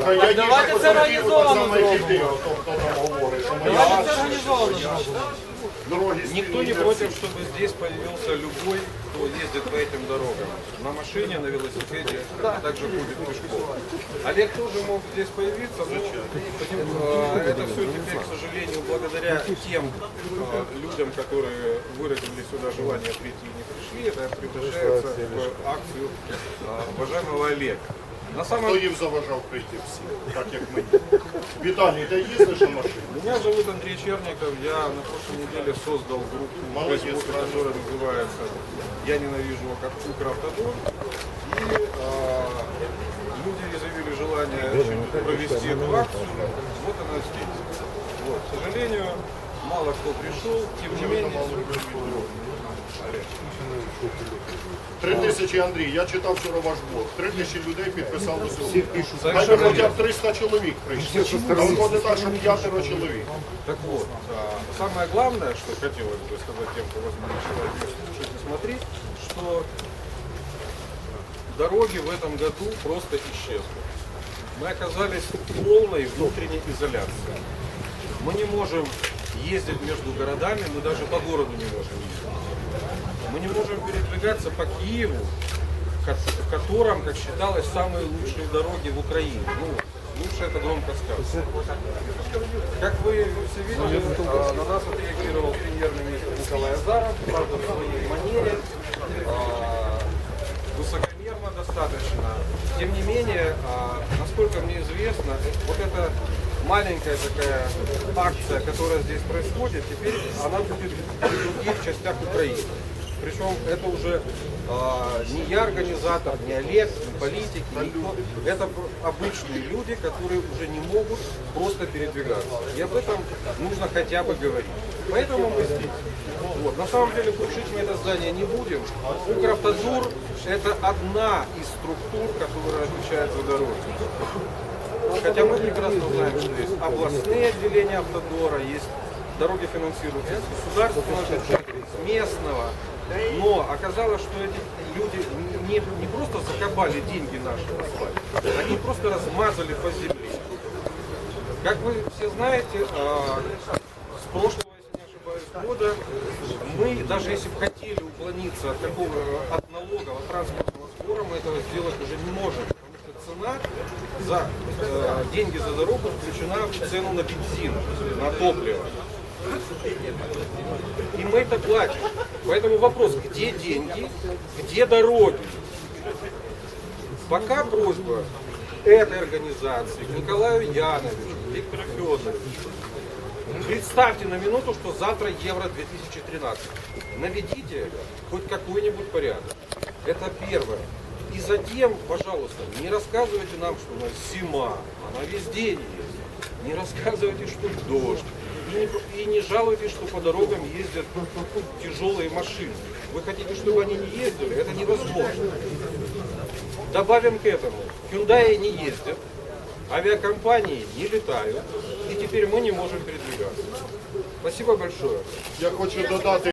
Так, а я Давайте їжджу це по Харківу, так організовано само, як і зробимо. ти, ото, хто там говорить, що ми Давайте це організовано зробимо. дороги Никто спільні не для против, всіх. чтобы здесь появился любой, кто ездит по этим дорогам. На машине, на велосипеде, а также ходит пешком. Олег тоже мог здесь появиться, но э, это все теперь, к сожалению, благодаря тем э, людям, которые выразили сюда желание прийти и не пришли, это превращается в акцию э, уважаемого Олега. На самом Хто їм заважав прийти всі, так як мені. Віталій, ти їздиш на машині? Меня зовут Андрей Черников. Я на прошлой неделе создал группу в Молодец, Фейсбуке, которая называется «Я ненавижу Укравтодор». И а, люди изъявили желание провести эту акцию. Вот она здесь. Вот. К сожалению, мало кто пришел, тем не менее... Три тисячі, Андрій, я читав вчора ваш блог. Три тисячі людей підписалося. Всі пишуть. Хай Совершенно би хоча б верно. 300 чоловік прийшли. А виходить так, що п'ятеро чоловік. Так вот, а, самое главное, что хотелось бы сказать тем, кто вас будет читать, слушать и смотреть, что дороги в этом году просто исчезли. Мы оказались в полной внутренней изоляции. Мы не можем ездить между городами, мы даже по городу не можем ездить. Мы не можем передвигаться по Киеву, в котором, как считалось, самые лучшие дороги в Украине. Ну, лучше это громко сказано. Как вы все видели, а, на нас отреагировал премьер-министр Николай Азаров, правда, в своей манере, а, высокомерно достаточно. Тем не менее, а, насколько мне известно, вот эта маленькая такая акция, которая здесь происходит, теперь она будет в других частях Украины. Причем это уже а, не я организатор, не Олег, не политики, никто. Это обычные люди, которые уже не могут просто передвигаться. И об этом нужно хотя бы говорить. Поэтому мы здесь. Вот. На самом деле крушить мы это здание не будем. Укравтодор это одна из структур, которая отвечает за дороги. Хотя мы прекрасно знаем, что есть областные отделения автодора, есть дороги финансируются с государственного бюджета, местного. Но оказалось, что эти люди не, не просто закопали деньги наши в асфальт, они просто размазали по земле. Как вы все знаете, а, с прошлого, если не ошибаюсь, года мы, даже если бы хотели уклониться от такого от налога, от транспортного сбора, мы этого сделать уже не можем. Потому что цена за э, деньги за дорогу включена в цену на бензин, на топливо. И мы это платим. Поэтому вопрос, где деньги, где дороги? Пока просьба этой организации, Николаю Яновичу, Виктору Федоровичу, представьте на минуту, что завтра Евро 2013. Наведите хоть какой-нибудь порядок. Это первое. И затем, пожалуйста, не рассказывайте нам, что у нас зима, она весь день есть. Не рассказывайте, что дождь. И не, и не жалуйтесь, что по дорогам ездят тяжелые машины. Вы хотите, чтобы они не ездили? Это невозможно. Добавим к этому, Hyundai не ездят, авиакомпании не летают, и теперь мы не можем передвигаться. Спасибо большое. Я хочу додати.